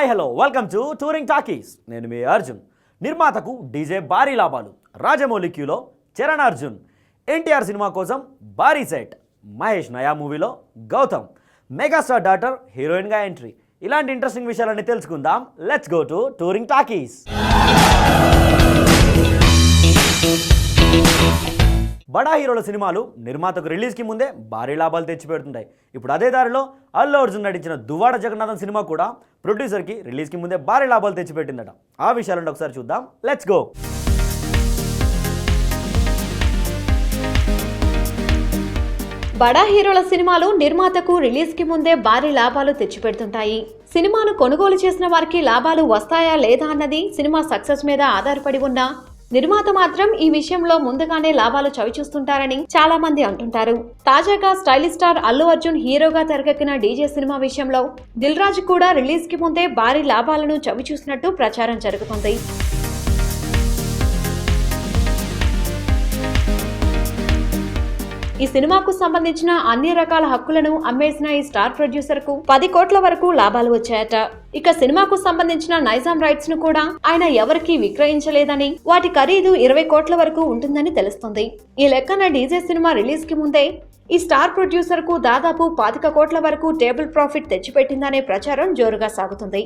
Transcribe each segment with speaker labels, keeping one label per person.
Speaker 1: Hi hello welcome to touring talkies నేను మీ Arjun. నిర్మాతకు DJ భారీ లాభాలు. రాజమౌళి క్యూలో చరణ్ అర్జున్. ఎన్టీఆర్ సినిమా కోసం భారీ సెట్. మహేష్ నయా మూవీలో గౌతమ్. మెగాస్టార్ డాటర్ హీరోయిన్గా ఎంట్రీ. ఇలాంటి ఇంట్రెస్టింగ్ విషయాలన్నీ తెలుసుకుందాం. Let's go to touring talkies బడా హీరోల సినిమాలు నిర్మాతకు రిలీజ్కి ముందే భారీ లాభాలు తెచ్చిపెడుతుంటాయి. ఇప్పుడు అదే దారిలో అల్లు అర్జున్ నటించిన దువ్వాడ జగన్నాథన్ సినిమా కూడా ప్రొడ్యూసర్కి రిలీజ్కి ముందే భారీ లాభాలు తెచ్చిపెట్టిందట. ఆ విషయాలను ఒకసారి చూద్దాం. లెట్స్ గో
Speaker 2: బడా హీరోల సినిమాలు నిర్మాతకు రిలీజ్కి ముందే భారీ లాభాలు తెచ్చిపెడుతుంటాయి. సినిమాను కొనుగోలు చేసిన వారికి లాభాలు వస్తాయా లేదా అన్నది సినిమా సక్సెస్ మీద ఆధారపడి ఉన్న నిర్మాత మాత్రం ఈ విషయంలో ముందుగానే లాభాలు చవిచూస్తుంటారని చాలా మంది అంటుంటారు. తాజాగా స్టైలిష్ స్టార్ అల్లు అర్జున్ హీరోగా తెరకెక్కిన డీజే సినిమా విషయంలో దిల్ రాజు కూడా రిలీజ్కి ముందే భారీ లాభాలను చవిచూసినట్టు ప్రచారం జరుగుతుంది. ఈ సినిమాకు సంబంధించిన అన్ని రకాల హక్కులను అమ్మేసిన ఈ స్టార్ ప్రొడ్యూసర్కు పది కోట్ల వరకు లాభాలు వచ్చాయట. ఇక సినిమాకు సంబంధించిన నైజాం రైట్స్ను కూడా ఆయన ఎవరికీ విక్రయించలేదని వాటి ఖరీదు ఇరవై కోట్ల వరకు ఉంటుందని తెలుస్తుంది. ఈ లెక్కన డీజే సినిమా రిలీజ్కి ముందే ఈ స్టార్ ప్రొడ్యూసర్కు దాదాపు పాతిక కోట్ల వరకు టేబుల్ ప్రాఫిట్ తెచ్చిపెట్టిందనే ప్రచారం జోరుగా సాగుతుంది.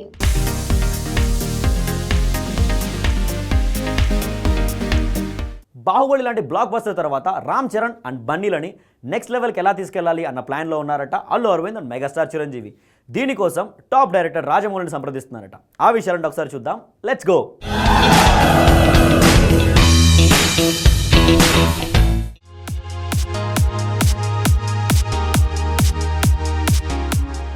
Speaker 1: బాహుబలి లాంటి బ్లాక్ బస్టర్ తర్వాత రామ్ చరణ్ అండ్ బన్నీలని నెక్స్ట్ లెవెల్కి ఎలా తీసుకెళ్ళాలి అన్న ప్లాన్లో ఉన్నారట అల్లు అరవింద్ అండ్ మెగాస్టార్ చిరంజీవి. దీనికోసం టాప్ డైరెక్టర్ రాజమౌళిని సంప్రదిస్తున్నారట. ఆ విషయాలను ఒకసారి చూద్దాం. లెట్స్ గో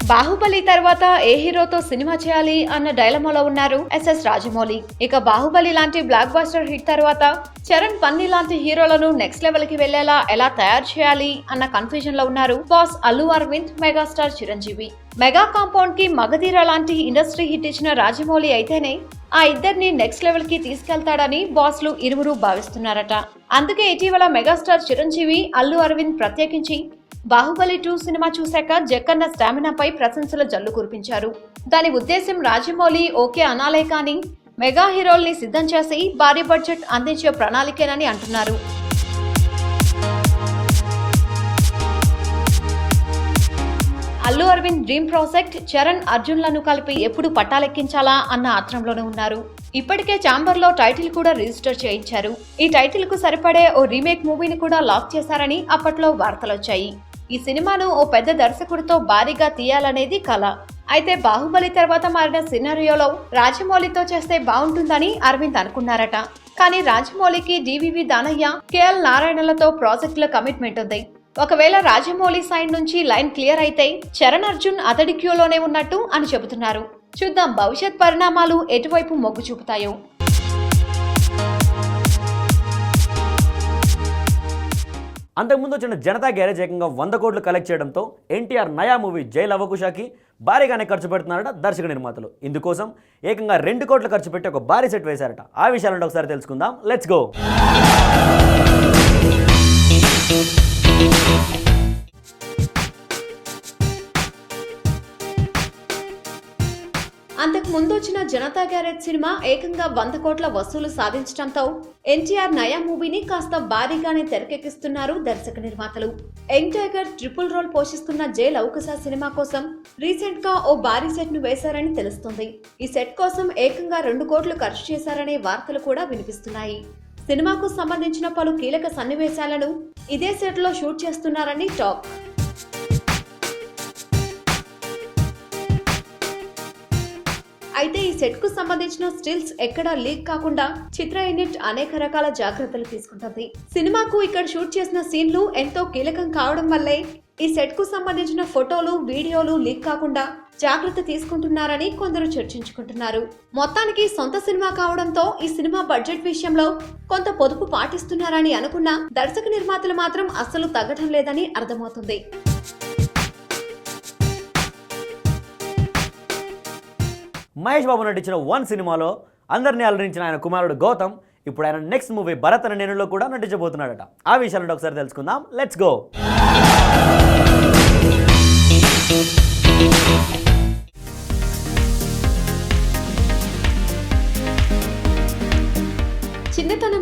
Speaker 2: బాహుబలి తర్వాత ఏ హీరోతో సినిమా చేయాలి అన్న డైలమాలో ఉన్నారు ఎస్ఎస్ రాజమౌళి. ఇక బాహుబలి లాంటి బ్లాక్ బాస్టర్ హిట్ తర్వాత చరణ్ పన్ని లాంటి హీరోలను నెక్స్ట్ లెవెల్కి వెళ్ళేలా ఎలా తయారు చేయాలి అన్న కన్ఫ్యూజన్లో ఉన్నారు boss Allu Aravind megastar Chiranjeevi. Mega కాంపౌండ్కి Magadheera లాంటి ఇండస్ట్రీ హిట్ ఇచ్చిన రాజమౌళి అయితేనే ఆ ఇద్దరిని నెక్స్ట్ లెవెల్కి తీసుకెళ్తాడని బాస్లు ఇరువురు భావిస్తున్నారట. అందుకే ఇటీవల మెగాస్టార్ చిరంజీవి అల్లు అరవింద్ ప్రత్యేకించి బాహుబలి టూ సినిమా చూశాక జక్కన్న స్టామినాపై ప్రశంసల జల్లు కురిపించారు. దాని ఉద్దేశం రాజమౌళి ఓకే అనాలే కానీ మెగా హీరోల్ని సిద్ధం చేసి భారీ బడ్జెట్ అందించే ప్రణాళికేనని అంటున్నారు. అల్లు అరవింద్ డ్రీమ్ ప్రాజెక్ట్ చరణ్ అర్జున్లను కలిపి ఎప్పుడు పట్టాలెక్కించాలా అన్న ఆత్రంలోనే ఉన్నారు. ఇప్పటికే ఛాంబర్లో టైటిల్ కూడా రిజిస్టర్ చేయించారు. ఈ టైటిల్కు సరిపడే ఓ రీమేక్ మూవీని కూడా లాక్ చేశారని అప్పట్లో వార్తలొచ్చాయి. ఈ సినిమాను ఓ పెద్ద దర్శకుడితో భారీగా తీయాలనేది కళ అయితే బాహుబలి తర్వాత మారిన సినారియోలో రాజమౌళితో చేస్తే బాగుంటుందని అరవింద్ అనుకున్నారట. కానీ రాజమౌళికి డివివి దానయ్య కేఎల్ నారాయణలతో ప్రాజెక్టుల కమిట్మెంట్ ఉంది. ఒకవేళ రాజమౌళి సైడ్ నుంచి లైన్ క్లియర్ అయితే చరణ్ అర్జున్ అతడి క్యూలోనే ఉన్నట్టు అని చెబుతున్నారు. చూద్దాం భవిష్యత్ పరిణామాలు ఎటువైపు మొగ్గు చూపుతాయో.
Speaker 1: అంతకుముందు వచ్చిన జనతా గ్యారేజ్ ఏకంగా వంద కోట్లు కలెక్ట్ చేయడంతో ఎన్టీఆర్ నయా మూవీ జై అవకుషాకి భారీగానే ఖర్చు పెడుతున్నారట దర్శక నిర్మాతలు. ఇందుకోసం ఏకంగా రెండు కోట్లు ఖర్చు పెట్టి ఒక భారీ సెట్ వేశారట. ఆ విషయాలను ఒకసారి తెలుసుకుందాం. Let's go
Speaker 2: Janatha garage cinema ఏకంగా వంద కోట్ల వసూలు సాధించడంతో ఎన్టీఆర్ నయా మూవీని కాస్త భారీగానే తెరకెక్కిస్తున్నారు దర్శక నిర్మాతలు. యంగ్ టైగర్ ట్రిపుల్ రోల్ పోషిస్తున్న జే లౌకసా సినిమా కోసం రీసెంట్గా ఓ భారీ సెట్ను వేశారని తెలుస్తుంది. ఈ సెట్ కోసం ఏకంగా రెండు కోట్లు ఖర్చు చేశారనే వార్తలు కూడా వినిపిస్తున్నాయి. సినిమాకు సంబంధించిన పలు కీలక సన్నివేశాలను ఇదే సెట్లో షూట్ చేస్తున్నారని టాక్. అయితే ఈ సెట్కు సంబంధించిన స్టిల్స్ ఎక్కడా లీక్ కాకుండా చిత్ర యూనిట్ అనేక రకాల జాగ్రత్తలు తీసుకుంటుంది. సినిమాకు ఇక్కడ షూట్ చేసిన సీన్లు ఎంతో కీలకం కావడం వల్లే ఈ సెట్కు సంబంధించిన ఫోటోలు వీడియోలు లీక్ కాకుండా జాగ్రత్త తీసుకుంటున్నారని కొందరు చర్చించుకుంటున్నారు. మొత్తానికి సొంత సినిమా కావడంతో ఈ సినిమా బడ్జెట్ విషయంలో కొంత పొదుపు పాటిస్తున్నారని అనుకున్న దర్శక నిర్మాతలు మాత్రం అస్సలు తగ్గడం లేదని అర్థమవుతుంది.
Speaker 1: మహేష్ బాబు నటించిన వన్ సినిమాలో అందరినీ అలరించిన ఆయన కుమారుడు గౌతమ్ ఇప్పుడు ఆయన నెక్స్ట్ మూవీ భరత్ అనే నేనులో కూడా నటించబోతున్నాడట. ఆ విషయాలను ఒకసారి తెలుసుకుందాం. లెట్స్ గో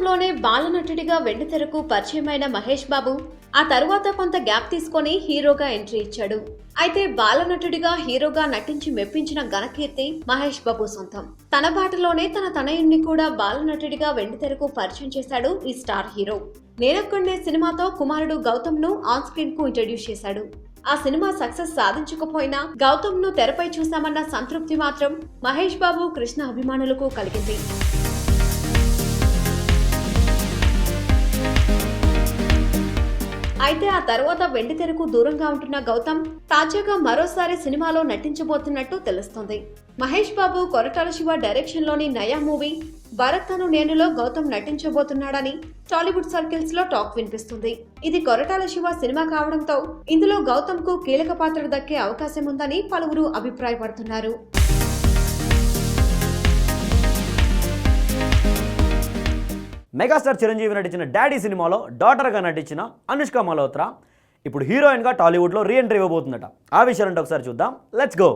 Speaker 2: చిన్నతనంలోనే బాలనటుడిగా వెండితెరకు పరిచయమైన మహేష్ బాబు ఆ తరువాత కొంత గ్యాప్ తీసుకొని హీరోగా ఎంట్రీ ఇచ్చాడు. అయితే బాలనటుడిగా హీరోగా నటించి మెప్పించిన ఘనకీర్తి మహేష్ బాబు సొంతం. తన బాటలోనే తన తనయుణ్ణి కూడా బాలనటుడిగా వెండితెరకు పరిచయం చేశాడు ఈ స్టార్ హీరో. నేనొక్కడే సినిమాతో కుమారుడు గౌతమ్ను ఆన్ స్క్రీన్కు ఇంట్రడ్యూస్ చేశాడు. ఆ సినిమా సక్సెస్ సాధించకపోయినా గౌతమ్ను తెరపై చూశామన్న సంతృప్తి మాత్రం మహేష్ బాబు కృష్ణ అభిమానులకు కలిగింది. అయితే ఆ తర్వాత వెండితెరకు దూరంగా ఉంటున్న గౌతమ్ తాజాగా మరోసారి సినిమాలో నటించబోతున్నట్టు తెలుస్తోంది. మహేష్ బాబు కొరటాల శివ డైరెక్షన్లోని నయా మూవీ భరత్ తను నేనులో గౌతమ్ నటించబోతున్నాడని టాలీవుడ్ సర్కిల్స్లో టాక్ వినిపిస్తుంది. ఇది కొరటాల శివ సినిమా కావడంతో ఇందులో గౌతమ్కు కీలక పాత్ర దక్కే అవకాశం ఉందని పలువురు అభిప్రాయపడుతున్నారు.
Speaker 1: మెగాస్టార్ చిరంజీవి నటించిన డాడీ సినిమాలో డాటర్గా నటించిన అనుష్క మల్హోత్రా ఇప్పుడు హీరోయిన్గా టాలీవుడ్లో రీ ఎంట్రీ ఇవ్వబోతుందట. ఆ విషయాలంటే ఒకసారి చూద్దాం. లెట్స్ గో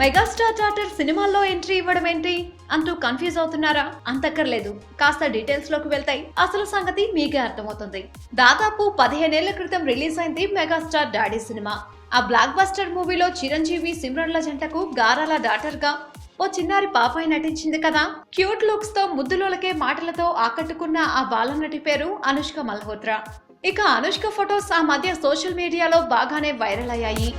Speaker 2: మెగాస్టార్ డాటర్ సినిమాల్లో ఎంట్రీ ఇవ్వడం ఏంటి? అంటూ కన్ఫ్యూజ్ అవుతున్నారా? అంతక్కర్లేదు. కాస్త డీటెయిల్స్లోకి వెళ్తాయి. అసలు సంగతి మీకే అర్థమవుతుంది. దాదాపు పదిహేనేళ్ళ క్రితం రిలీజ్ అయింది మెగాస్టార్ డాడీ సినిమా. ఆ బ్లాక్ బస్టర్ మూవీలో చిరంజీవి సిమ్రన్ల జంటకు గారాల డాటర్గా ఓ చిన్నారి పాపాయి నటించింది కదా? క్యూట్ లుక్స్తో ముద్దులోలకే మాటలతో ఆకట్టుకున్న ఆ బాలనటి పేరు అనుష్క మల్హోత్రా. ఇక అనుష్క ఫొటోస్ ఆ మధ్య సోషల్ మీడియాలో బాగానే వైరల్ అయ్యాయి.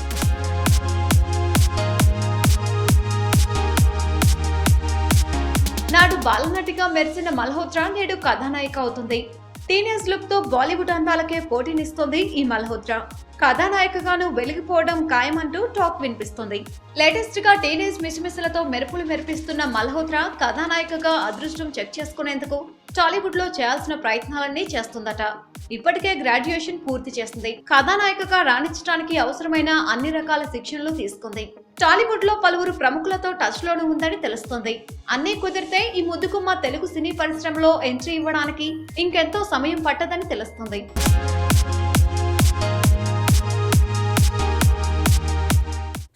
Speaker 2: బాలనటిగా మెరిసిన మల్హోత్రా నేడు కథానాయిక అవుతుంది. టీనేజ్ లుక్తో బాలీవుడ్ అందాలకే పోటీనిస్తుంది ఈ మల్హోత్రా. కథానాయికగాను వెలిగిపోవడం ఖాయమంటూ టాక్ వినిపిస్తుంది. లేటెస్ట్గా టీనేజ్ మిసిమిసలతో మెరుపులు మెరిపిస్తున్న మల్హోత్రా కథానాయికగా అదృష్టం చెక్ చేసుకునేందుకు టాలీవుడ్లో చేయాల్సిన ప్రయత్నాలన్నీ చేస్తుందట. ఇప్పటికే గ్రాడ్యుయేషన్ పూర్తి చేసింది. కథానాయికగా రాణించడానికి అవసరమైన అన్ని రకాల శిక్షణలు తీసుకుంది. టాలీవుడ్లో పలువురు ప్రముఖులతో టచ్ లోను ఉందని తెలుస్తుంది అన్నీ కుదిరితే ఈ ముద్దుగుమ్మ తెలుగు సినీ పరిశ్రమలో ఎంట్రీ ఇవ్వడానికి ఇంకెంతో సమయం పట్టదని తెలుస్తుంది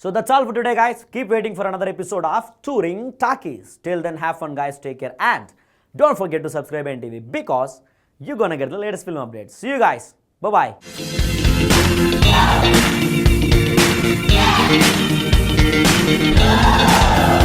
Speaker 1: So that's all for today, guys. Keep waiting for another episode of Touring Talkies. Till then, have fun, guys. Take care. And don't forget to subscribe NTV because you're gonna get the latest film updates. See you guys. Bye bye. Oh,